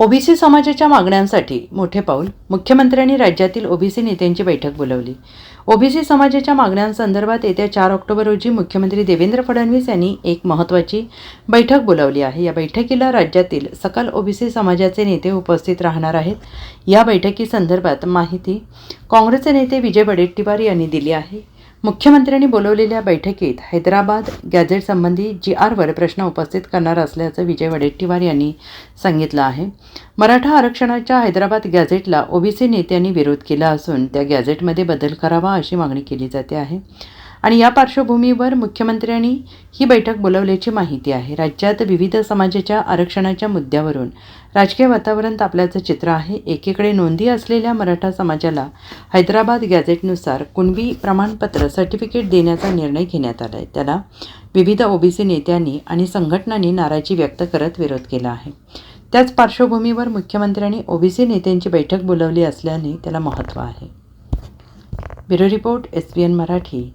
OBC समाजाच्या मागण्यांसाठी मोठे पाऊल मुख्यमंत्र्यांनी राज्यातील ओबीसी नेत्यांची बैठक बोलावली. ओबीसी समाजाच्या मागण्यांसंदर्भात येत्या चार ऑक्टोबर रोजी मुख्यमंत्री देवेंद्र फडणवीस यांनी एक महत्त्वाची बैठक बोलावली आहे. या बैठकीला राज्यातील सकल ओबीसी समाजाचे नेते उपस्थित राहणार आहेत. या बैठकीसंदर्भात माहिती काँग्रेसचे नेते विजय वडेट्टीवार यांनी दिली आहे. मुख्यमंत्र्यांनी बोलवलेल्या बैठकीत हैदराबाद गॅझेटसंबंधी जी आरवर प्रश्न उपस्थित करणार असल्याचं विजय वडेट्टीवार यांनी सांगितलं आहे. मराठा आरक्षणाच्या हैदराबाद गॅझेटला ओबीसी नेत्यांनी विरोध केला असून त्या गॅझेटमध्ये बदल करावा अशी मागणी केली जाते आहे. आणि या पार्श्वभूमीवर मुख्यमंत्र्यांनी ही बैठक बोलवल्याची माहिती आहे. राज्यात विविध समाजाच्या आरक्षणाच्या मुद्द्यावरून राजकीय वातावरण तापल्याचं चित्र आहे. एकीकडे नोंदी असलेल्या मराठा समाजाला हैदराबाद गॅझेटनुसार कुणबी प्रमाणपत्र सर्टिफिकेट देण्याचा निर्णय घेण्यात आला आहे त्याला विविध ओबीसी नेत्यांनी आणि संघटनांनी नाराजी व्यक्त करत विरोध केला आहे. त्याच पार्श्वभूमीवर मुख्यमंत्र्यांनी ओबीसी नेत्यांची बैठक बोलावली असल्याने त्याला महत्त्व आहे. Bureau report S B N Marathi.